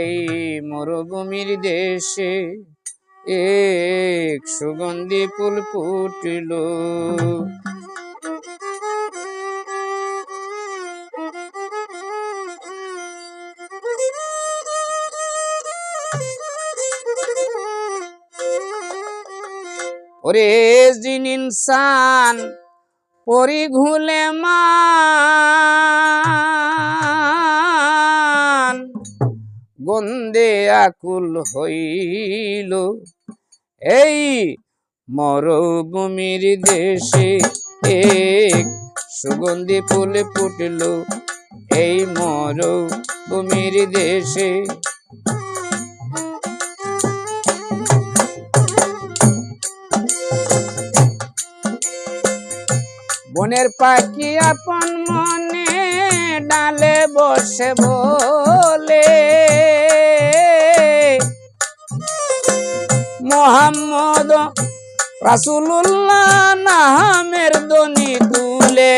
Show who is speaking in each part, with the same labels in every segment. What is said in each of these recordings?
Speaker 1: এই মরুভূমির দেশে এক সুগন্ধি ফুল ফুটিল। ওরে জিন ইনসান পরি ঘুলে মান গন্ধে আকুল হইল। এই মরুভূমির দেশে এক সুগন্ধি ফুল ফুটল। এই মরুভূমির দেশে বনের পাখি আপন মনে ডালে বসে বলে। মোহাম্মদ রাসুল্লাহ নামের দনি তুলে।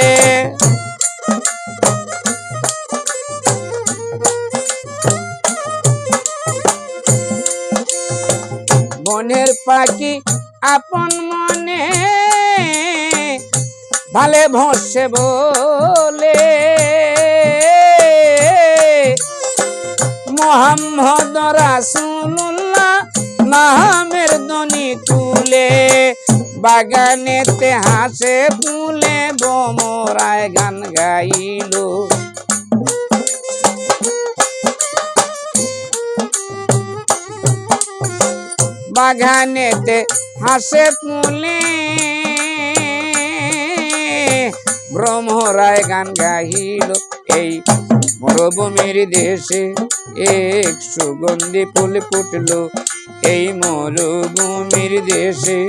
Speaker 1: বনের পাখি আপন মনে ভালে ভসে বলে। মোহাম্মদ রাসুল্লাহ নামের ধ্বনি তুলে, বাগানেতে হাসে ফুলে বমরায় গান গাইলো। বাগানেতে হাসে ফুলে ব্রহ্মরায় গান গাইল। এই মরুভূমির দেশে এক সুগন্ধি ফুল ফুটল। এই মরুভূমির দেশে।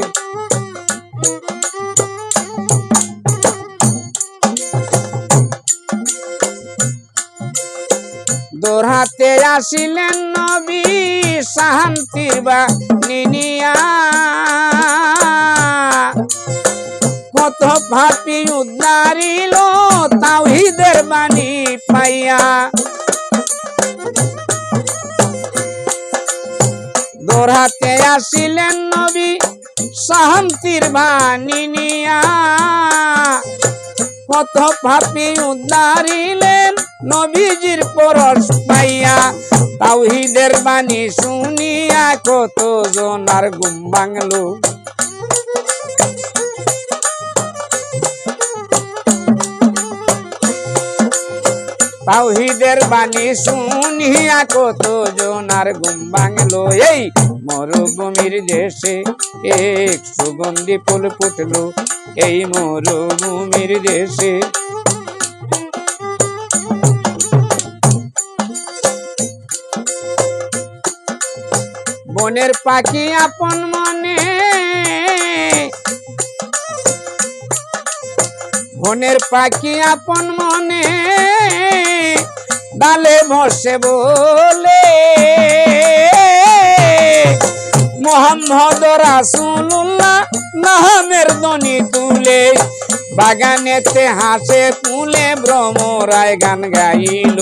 Speaker 1: দোহাতে আসিলেন নবী শান্তির বা নিনিয়া কত ভাপি উদ্ধারিল তাওহিদের বাণী পাইয়া। দোহাতে আসিলেন নবী শান্তির বাণী নিয়া। কত পাপি উদ্ধারিলেন নবীজির পরশ পাইয়া। তাওহিদের বাণী শুনিয়া কত জনার ঘুম ভাঙলো। তাওহিদের বাণী শুনিয়া কত জনার ঘুম ভাঙলো। এই মরুভূমির দেশে এক সুগন্ধি ফুল ফুটলো এই মরুভূমির দেশে। বনের পাখি আপন মনে, বনের পাখি আপন মনে, ডালে বসে বলে মোহাম্মদ রাসুল্লাহ নামের ধ্বনি তুলে, বাগানেতে হাসে তুলে ভ্রমরায় গান গাইল।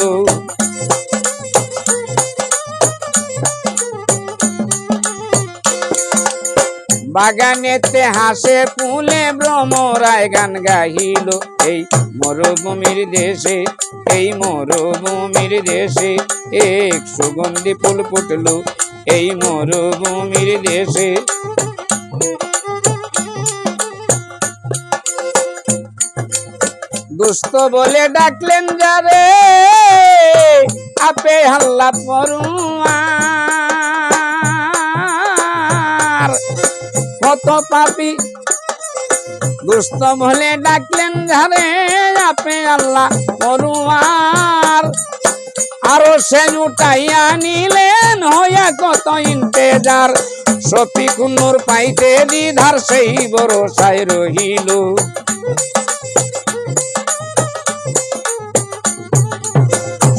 Speaker 1: বাগানেতে হাসে ফুলে ভ্রমরায় গান গাইল। এই মরুভূমির দেশে, এই মরুভূমির দেশে এক সুগন্ধি ফুল ফুটল। এই মরুভূমির দেশে। দুস্থ বলে ডাকলেন যারে আপে হাল্লা পড়ুয়ার কত পাপি। দুস্থ বলে ডাকলেন যারে আপে আল্লাহ পড়ুয়ার আরও সে উঠাইয়া নিলেন হইয়া কত ইন্তেজার। সপি কুনুর পাইতে দিধার সেই ভরসায় রহিল।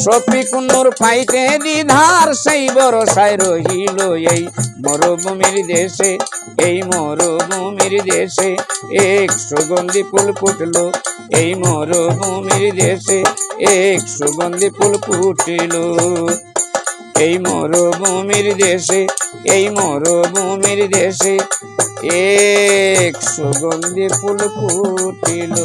Speaker 1: সপি কুনুর পাইতে দিধার সেই ভরসায় রহিল এই মরুভূমির দেশে। এই মরুভূমির দেশে এক সুগন্ধি ফুল ফুটল। এই মরুভূমির দেশে এক সুগন্ধি ফুল ফুটিল। এই মরুভূমির দেশে, এই মরুভূমির দেশে এক সুগন্ধি ফুল ফুটিল।